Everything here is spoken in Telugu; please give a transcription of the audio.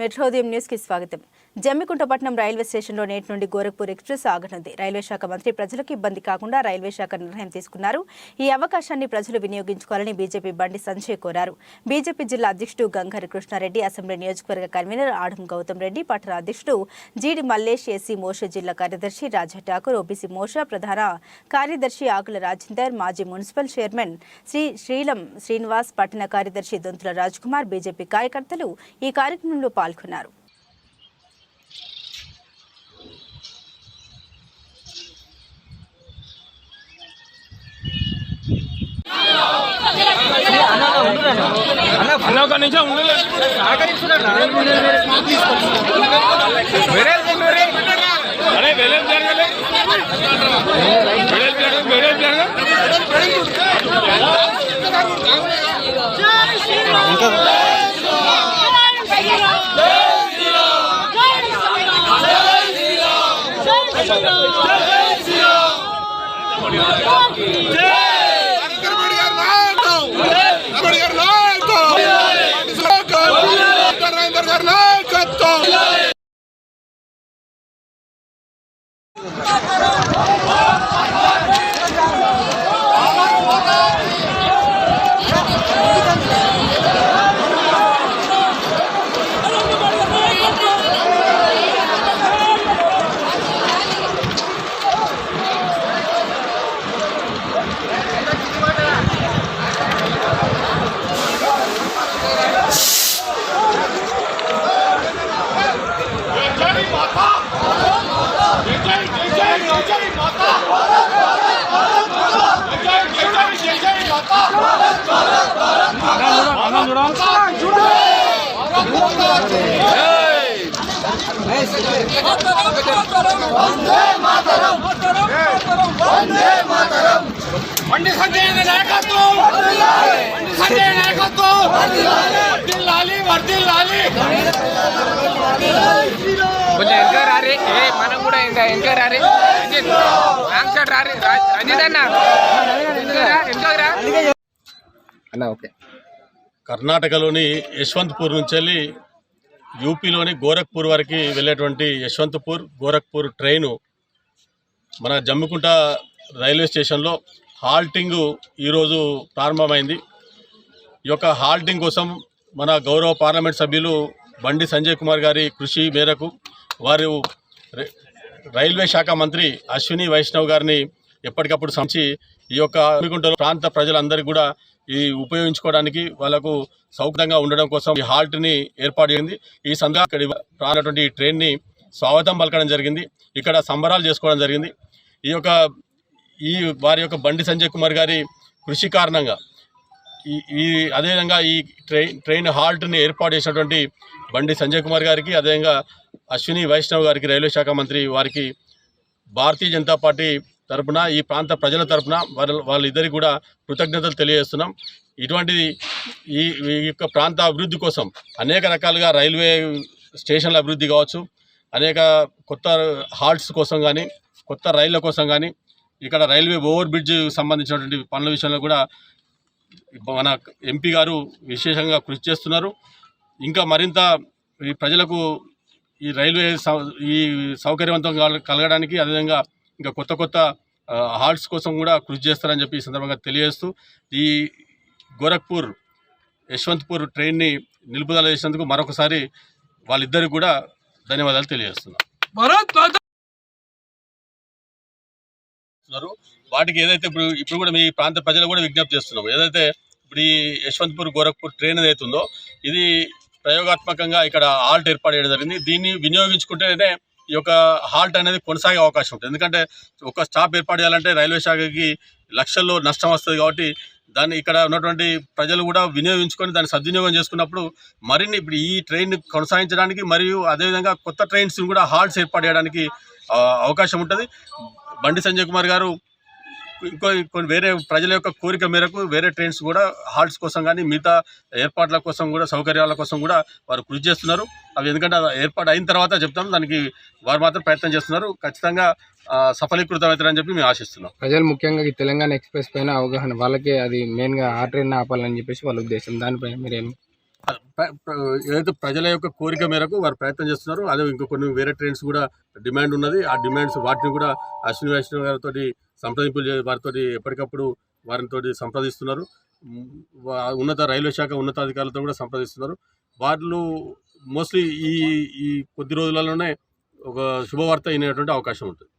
మెట్రోదయం న్యూస్కి స్వాగతం జమ్మికుంటపట్నం రైల్వే స్టేషన్లో నేటి నుండి గోరఖ్పూర్ ఎక్స్ప్రెస్ ఆగనుంది. రైల్వే శాఖ మంత్రి ప్రజలకు ఇబ్బంది కాకుండా రైల్వే శాఖ నిర్ణయం తీసుకున్నారు. ఈ అవకాశాన్ని ప్రజలు వినియోగించుకోవాలని బీజేపీ బండి సంజయ్ కోరారు. బీజేపీ జిల్లా అధ్యక్షుడు గంగారి కృష్ణారెడ్డి అసెంబ్లీ నియోజకవర్గ కన్వీనర్ ఆడం గౌతమ్ రెడ్డి పట్టణ అధ్యక్షుడు జీడి మల్లేష్ ఎస్సీ మోష జిల్లా కార్యదర్శి రాజా ఠాకూర్ ఓబీసీ మోష ప్రధాన కార్యదర్శి ఆకుల రాజేందర్ మాజీ మున్సిపల్ చైర్మన్ శ్రీ శ్రీలం శ్రీనివాస్ పట్టణ కార్యదర్శి దొంతుల రాజ్ కుమార్ బీజేపీ కార్యకర్తలు ఈ కార్యక్రమంలో పాల్గొన్నారు. అన్న ఒక నిమిషం అరే వెలేదు జరగలే. వెలేదు జరగదు వెలేదు జరగదు నరేంద్ర Grazie. బండి సంజయ్ నాయకత్వం బండి సంజయ్ నాయకత్వం వర్దిల్లాలి వర్దిల్లాలి కొంచెం వెనక రారి ఏ మనం కూడా ఇంకా వెనక రారి రంజిత్ రాంగ్ సైడ్ రారి రా- రంజిత్ అన్న. వెనక రా, వెనక రా. అన్న ఓకే. కర్ణాటకలోని యశ్వంత్పూర్ నుంచి వెళ్ళి యూపీలోని గోరఖ్పూర్ వరకు వెళ్ళేటువంటి యశ్వంతపూర్ గోరఖ్పూర్ ట్రైను మన జమ్మికుంట రైల్వే స్టేషన్లో హాల్టింగ్ ఈరోజు ప్రారంభమైంది. ఈ యొక్క హాల్టింగ్ కోసం మన గౌరవ పార్లమెంట్ సభ్యులు బండి సంజయ్ కుమార్ గారి కృషి మేరకు వారు రైల్వే శాఖ మంత్రి అశ్విని వైష్ణవ్ గారిని ఎప్పటికప్పుడు సంచి ఈ యొక్క జమ్మికుంట ప్రాంత ప్రజలందరికీ కూడా ఈ ఉపయోగించుకోవడానికి వాళ్ళకు సౌకర్యంగా ఉండడం కోసం ఈ హాల్ట్ని ఏర్పాటు చేసింది. ఈ సందర్భంగా ఇక్కడ రానటువంటి ఈ ట్రైన్ని స్వాగతం పలకడం జరిగింది. ఇక్కడ సంబరాలు చేసుకోవడం జరిగింది. ఈ యొక్క ఈ వారి యొక్క బండి సంజయ్ కుమార్ గారి కృషి కారణంగా ఈ ఈ అదేవిధంగా ఈ ట్రైన్ ట్రైన్ హాల్ట్ని ఏర్పాటు చేసినటువంటి బండి సంజయ్ కుమార్ గారికి అదేవిధంగా అశ్విని వైష్ణవ్ గారికి రైల్వే శాఖ మంత్రి వారికి భారతీయ జనతా పార్టీ తరపున ఈ ప్రాంత ప్రజల తరపున వాళ్ళ వాళ్ళిద్దరికి కూడా కృతజ్ఞతలు తెలియజేస్తున్నాం. ఇటువంటిది ఈ ఈ యొక్క ప్రాంత అభివృద్ధి కోసం అనేక రకాలుగా రైల్వే స్టేషన్ల అభివృద్ధి కావచ్చు అనేక కొత్త హాల్ట్స్ కోసం కానీ కొత్త రైళ్ళ కోసం కానీ ఇక్కడ రైల్వే ఓవర్ బ్రిడ్జ్ సంబంధించినటువంటి పనుల విషయంలో కూడా మన ఎంపీ గారు విశేషంగా కృషి చేస్తున్నారు. ఇంకా మరింత ఈ ప్రజలకు ఈ రైల్వే సౌ- ఈ సౌకర్యవంతం కలగడానికి అదేవిధంగా ఇంకా కొత్త కొత్త హాల్ట్స్ కోసం కూడా కృషి చేస్తారని చెప్పి ఈ సందర్భంగా తెలియజేస్తూ ఈ గోరఖ్పూర్ యశ్వంత్పూర్ ట్రైన్ని నిలుపుదల చేసినందుకు మరొకసారి వాళ్ళిద్దరికి కూడా ధన్యవాదాలు తెలియజేస్తున్నాం. వాటికి ఏదైతే ఇప్పుడు ఇప్పుడు కూడా మీ ప్రాంత ప్రజలు కూడా విజ్ఞప్తి చేస్తున్నాం ఏదైతే ఇప్పుడు ఈ యశ్వంత్పూర్ గోరఖ్పూర్ ట్రైన్ ఏదైతే ఉందో ఇది ప్రయోగాత్మకంగా ఇక్కడ హాల్ట్ ఏర్పాటు చేయడం జరిగింది. దీన్ని వినియోగించుకుంటేనే ఈ యొక్క హాల్ట్ అనేది కొనసాగే అవకాశం ఉంటుంది. ఎందుకంటే ఒక స్టాప్ ఏర్పాటు చేయాలంటే రైల్వే శాఖకి లక్షల్లో నష్టం వస్తుంది కాబట్టి దాన్ని ఇక్కడ ఉన్నటువంటి ప్రజలు కూడా వినియోగించుకొని దాన్ని సద్వినియోగం చేసుకున్నప్పుడు మరిన్ని ఇప్పుడు ఈ ట్రైన్ కొనసాగించడానికి మరియు అదేవిధంగా కొత్త ట్రైన్స్ కూడా హాల్ట్స్ ఏర్పాటు చేయడానికి అవకాశం ఉంటుంది. బండి సంజయ్ కుమార్ గారు ఇంకో కొన్ని వేరే ప్రజల యొక్క కోరిక మేరకు వేరే ట్రైన్స్ కూడా హాల్ట్స్ కోసం కానీ మిగతా ఏర్పాట్ల కోసం కూడా సౌకర్యాల కోసం కూడా వారు కృషి చేస్తున్నారు. అవి ఎందుకంటే అది ఏర్పాటు అయిన తర్వాత చెప్తాం. దానికి వారు మాత్రం ప్రయత్నం చేస్తున్నారు. ఖచ్చితంగా సఫలీకృతం అవుతారని చెప్పి మేము ఆశిస్తున్నాం. ప్రజలు ముఖ్యంగా ఈ తెలంగాణ ఎక్స్ప్రెస్ పైన అవగాహన వాళ్ళకే అది మెయిన్గా ఆ ట్రైన్ ఆపాలని చెప్పేసి వాళ్ళ ఉద్దేశం. దానిపైన మీరేమి ఏదైతే ప్రజల యొక్క కోరిక మేరకు వారు ప్రయత్నం చేస్తున్నారు అదే ఇంకా కొన్ని వేరే ట్రైన్స్ కూడా డిమాండ్ ఉన్నది. ఆ డిమాండ్స్ వాటిని కూడా అశ్విని వైష్ణవ్ గారితో సంప్రదింపులు వారితో ఎప్పటికప్పుడు వారితో సంప్రదిస్తున్నారు. ఉన్నత రైల్వే శాఖ ఉన్నతాధికారులతో కూడా సంప్రదిస్తున్నారు. వాళ్ళు మోస్ట్లీ ఈ ఈ కొద్ది రోజులలోనే ఒక శుభవార్త అయినటువంటి అవకాశం ఉంటుంది.